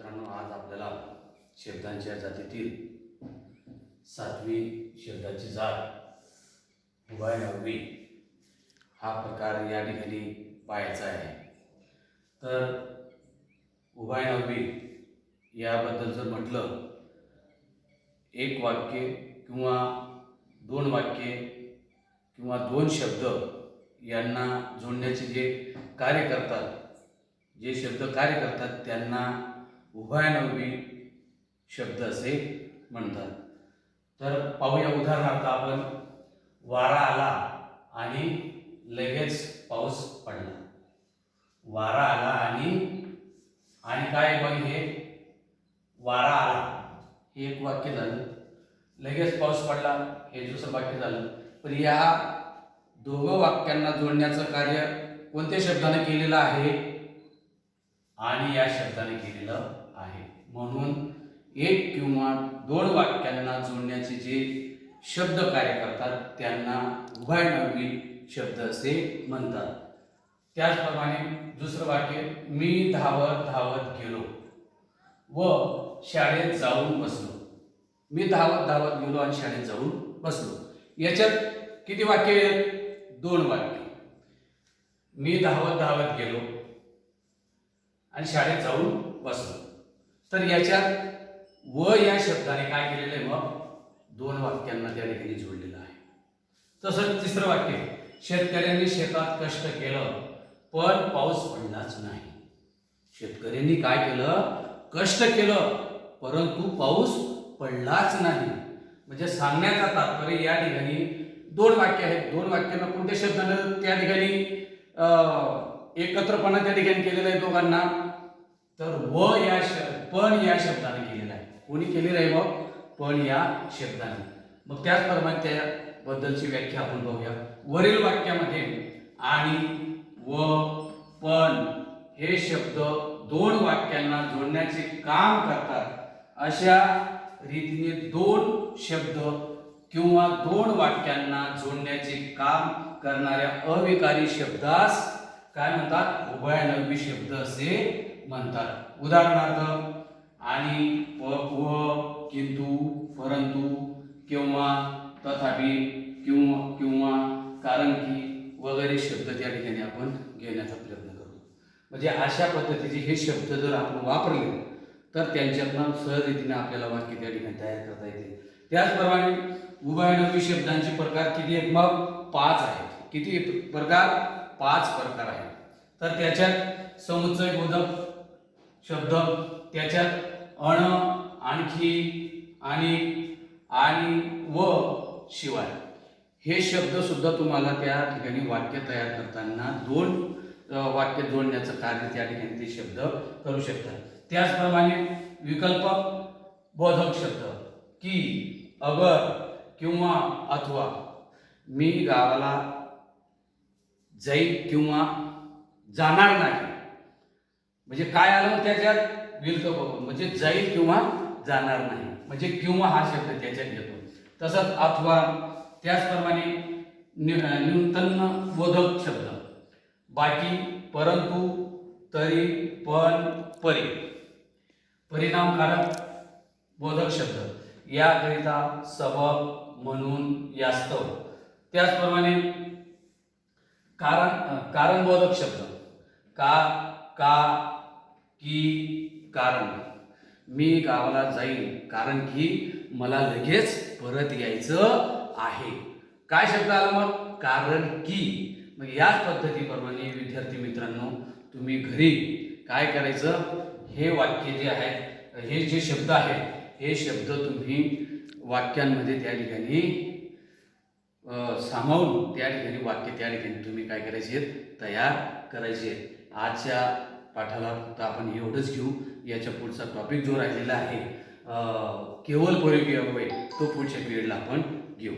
मित्रांनो आज आपल्याला शब्दांच्या जातीतील सातवी शब्दाची जात उभय नववी हा प्रकार या ठिकाणी पाहायचा आहे. तर उभय नववी याबद्दल जर म्हटलं एक वाक्य किंवा दोन वाक्ये किंवा दोन शब्द यांना जोडण्याचे जे कार्य करतात जे शब्द कार्य करतात त्यांना उभयनवी शब्द असे म्हणतात. तर पाहूया उदाहरणार्थ आपण वारा आला आणि लगेच पाऊस पडला. वारा आला आणि आणि काय बघ हे? वारा आला. हे एक वाक्य झालं. लगेच पाऊस पडला. हे दुसरं वाक्य झालं. पण या दोघं वाक्यांना जोडण्याचं कार्य कोणत्या शब्दाने केलेलं आहे? आणि या शब्दाने केलेलं म्हणून एक किंवा दोन वाक्यांना जोडण्याचे जे शब्द कार्य करतात त्यांना उभयनवी शब्द असे म्हणतात. त्याचप्रमाणे दुसरं वाक्य मी धावत धावत गेलो व शाळेत जाऊन बसलो. मी धावत धावत गेलो आणि शाळेत जाऊन बसलो. याच्यात किती वाक्य आहेत? दोन वाक्य. मी धावत धावत गेलो आणि शाळेत जाऊन बसलो. तर याच्यात व या शब्दाने काय केलेलं आहे मग? दोन वाक्यांना त्या ठिकाणी जोडलेलं आहे. तसंच तिसरं वाक्य शेतकऱ्यांनी शेतात कष्ट केलं पण पाऊस पडलाच नाही. शेतकऱ्यांनी काय केलं? कष्ट केलं परंतु पाऊस पडलाच नाही. म्हणजे सांगण्याचा तात्पर्य या ठिकाणी दोन वाक्य आहेत. दोन वाक्यांना कोणत्या शब्दानं त्या ठिकाणी एकत्रपणा त्या ठिकाणी केलेलं आहे दोघांना? तर व या श पण या शब्दाने केलेलं आहे. कोणी केलेलं आहे मग पण या शब्दाने. मग त्याचप्रमाणे त्याबद्दलची व्याख्या आपण बघूया. वरील वाक्यामध्ये आणि व पण हे शब्द दोन वाक्यांना जोडण्याचे काम करतात. अशा रीतीने दोन शब्द किंवा दोन वाक्यांना जोडण्याचे काम करणाऱ्या अविकारी शब्दास काय म्हणतात? उभयनवी शब्द असे म्हणतात. उदाहरणार्थ आणि व व किंतु परंतु किंवा तथापि किंवा किंवा कारण की वगैरे शब्द त्या ठिकाणी आपण घेण्याचा प्रयत्न करतो. म्हणजे अशा पद्धतीचे हे शब्द जर आपण वापरले तर त्यांच्यातनं सहजरीतीने आपल्याला वाक्य त्या ठिकाणी तयार करता येते. त्याचप्रमाणे उभयनवी शब्दांचे प्रकार किती आहेत? मग पाच आहेत. किती प्रकार? पाच प्रकार आहेत. तर त्याच्यात समुच्चय बोधक शब्द त्याच्यात अण आणखी आणि आणि व शिवाय. हे शब्द सुद्धा तुम्हाला त्या ठिकाणी वाक्य तयार करताना दोन वाक्य जोडण्याचं कार्य त्या ठिकाणी ते शब्द करू शकतात. त्याचप्रमाणे विकल्प बोधक शब्द की अगर किंवा अथवा. मी गावाला जाईल किंवा जाणार नाही. म्हणजे काय आलं मग त्याच्यात विकल्प म्हणजे जाईल किंवा जाणार नाही. म्हणजे किंवा हा शब्द त्याच्यात येतो. तसंच अथवा त्याचप्रमाणे नि- बोधक शब्द. बाकी परंतु तरी पण परी. परिणामकारक बोधक शब्द. याकरिता सबब म्हणून यास्तव त्याचप्रमाणे कारण कारणबोधक शब्द. का का की कारण. मी गावाला जाईल कारण की मला लगेच परत यायचं आहे. काय शब्द आला मग? कारण की. मग याच पद्धतीप्रमाणे विद्यार्थी मित्रांनो तुम्ही घरी काय करायचं? हे वाक्य जे आहे हे जे शब्द आहेत हे शब्द तुम्ही वाक्यांमध्ये त्या ठिकाणी सामावून त्या ठिकाणी वाक्य त्या ठिकाणी तुम्ही काय करायचे आहेत? तयार करायचे आजच्या पाठाला फक्त आपण एवढंच घेऊ. याच्या पुढचा टॉपिक जो राहिलेला आहे केवळ केवळ परिव्यय तो पुढच्या पिरियडला आपण घेऊ.